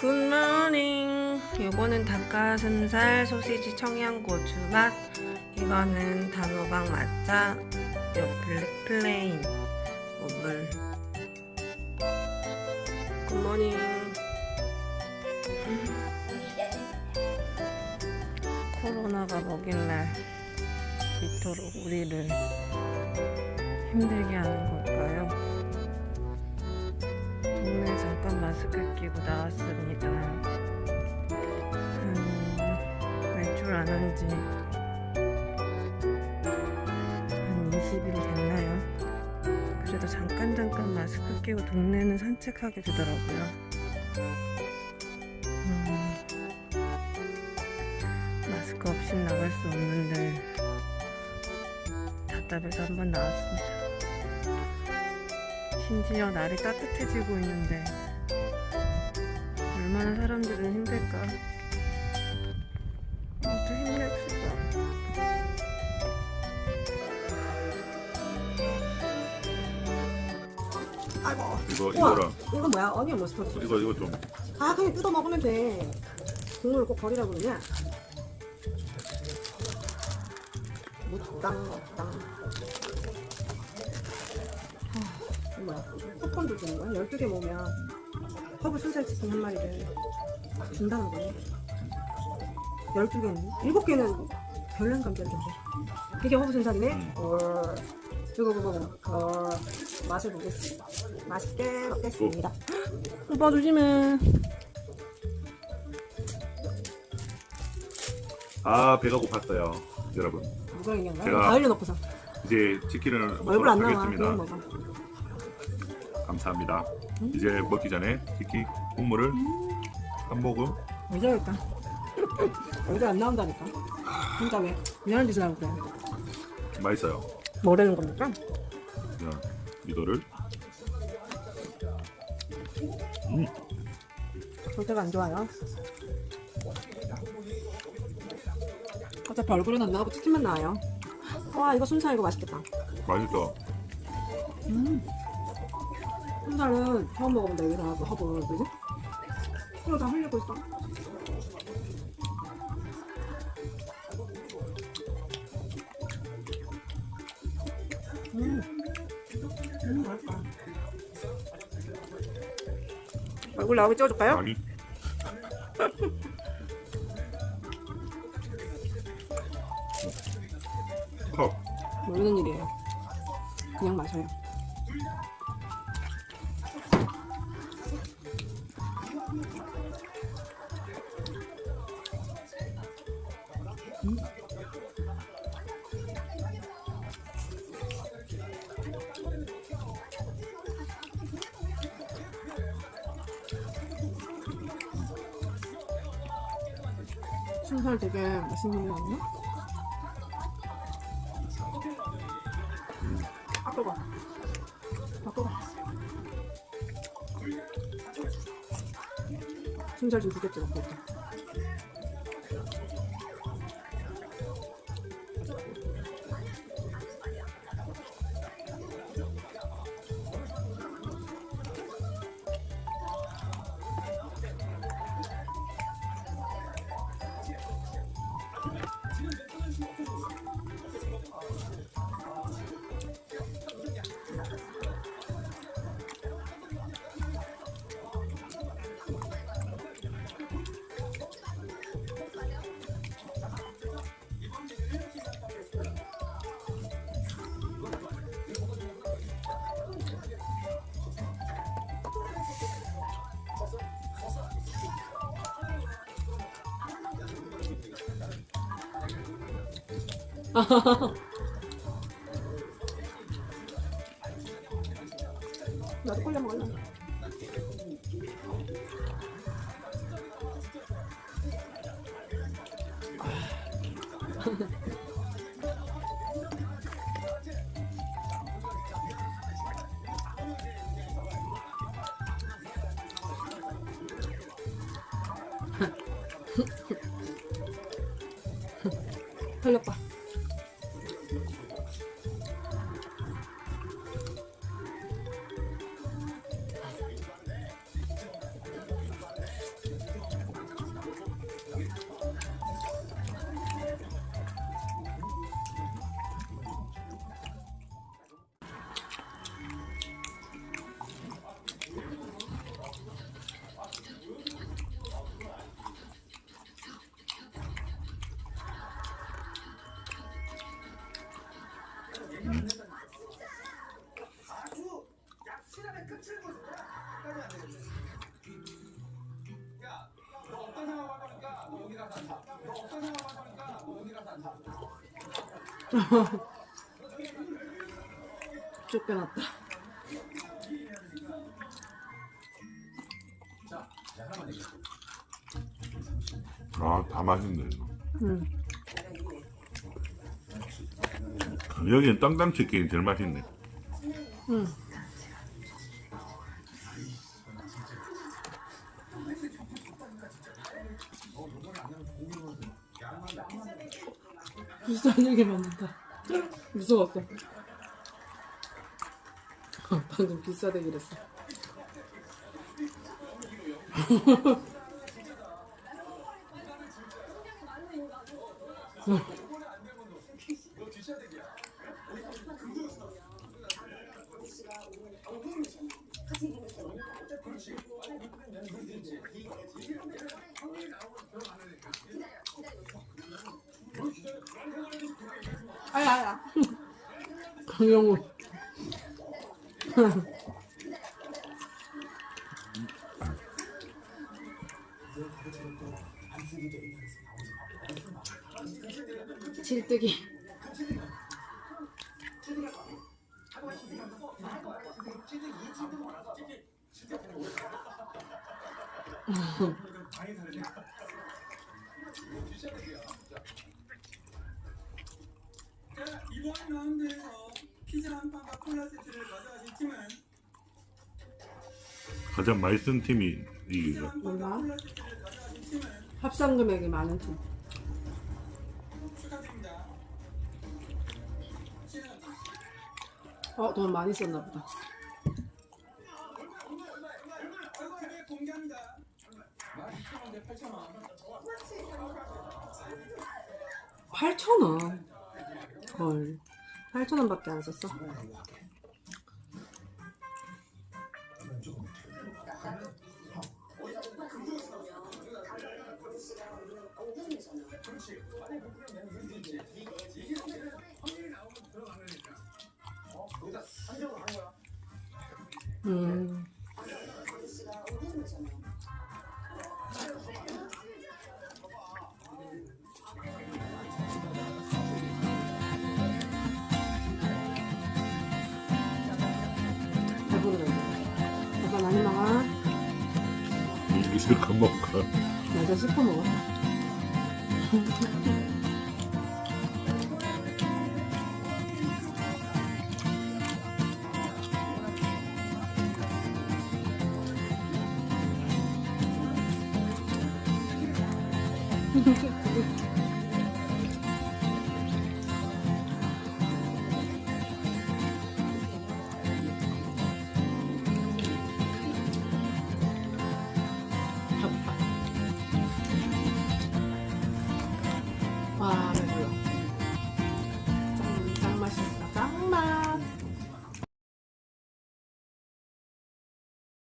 굿모닝. 요거는 닭가슴살, 소시지, 청양고추 맛. 이거는 단호박 맛자. 요 블랙 플레인. 물. 굿모닝. 코로나가 뭐길래 이토록 우리를 힘들게 하는 걸까요? 잠깐 마스크 끼고 나왔습니다. 음, 외출 안 한지 한 20일 됐나요? 그래도 잠깐 잠깐 마스크 끼고 동네는 산책하게 되더라고요. 음, 마스크 없이 나갈 수 없는데 답답해서 한번 나왔습니다. 심지어 날이 따뜻해지고 있는데 얼마나 사람들은 힘들까? 아무튼 힘냅시다. 아이고. 이거 우와, 이거랑 이거 뭐야? 어니언 머스터드. 이거 이거 좀 아, 그냥 뜯어 먹으면 돼. 국물을 꼭 버리라고 그러냐? 무당, 무당. 하, 이거 뭐야? 쿠폰도 주는 거야? 12개 모으면 허브 순살치킨 한 마리를 준다는 거네. 12개는? 7개는 별난 감자던데. 이게 허브 순살이네? 올. 이거, 그거, 그거. 어, 맛을 보겠습니다. 맛있게 먹겠습니다. 오빠 조심해. 아 배가 고팠어요 여러분 누가 얘기한 거야? 제가- 다 흘려놓고서 이제 치킨을 얼굴 먹도록 안 나와 그냥 먹어 감사합니다 이제 먹기 전에 치킨 국물을 한 모금. 왜 저럴까? 얼굴 안 나온다니까. 진짜 왜? 미안한 짓을 하고 그래. 맛있어요. 뭐라는 겁니까? 그냥 이거를. 음. 상태가 안 좋아요. 어차피 얼굴은 안 나오고 치킨만 나와요. 와 이거 순살 이거 맛있겠다. 맛있어 순살은 처음 먹어본다 여기서 하고 허브 그지? 이거 다 흘리고 있어 음, 음 맛있다 얼굴 나오게 찍어줄까요? 아니 컵 모르는 일이에요. 그냥 마셔요. 순살 되게 맛있는 거 아니야? 바꿔봐. 바꿔봐. 순살 좀 두개 찍어 볼게. 나도 콜라 먹을래. 흘렸다. 쫓겨났다. 아, 다 맛있네. 이거. 응. 여기는 땅땅 치킨이 제일 맛있네. 응. 비싼 만든다. 무서웠어. 방금 비싸대기를 했어. 아야, 아야. 강영우. 질뜨기. 자, 이번 라운드에서 피자 한 판과 콜라 세트를 가져가신 팀은 가장 맛있는 팀이 피자 이기죠. 한 판과 몰라. 콜라 세트를 가져가신 팀은 합산 금액이 많은 팀. 축하드립니다. 신은 어, 돈 많이 썼나 보다. 얼굴에 공개합니다. 8,000원 대 8,000원. 8,000원. 헐. 8,000원밖에 안 썼어. 음. 실컷 먹을까? 맞아, 씹어 먹어.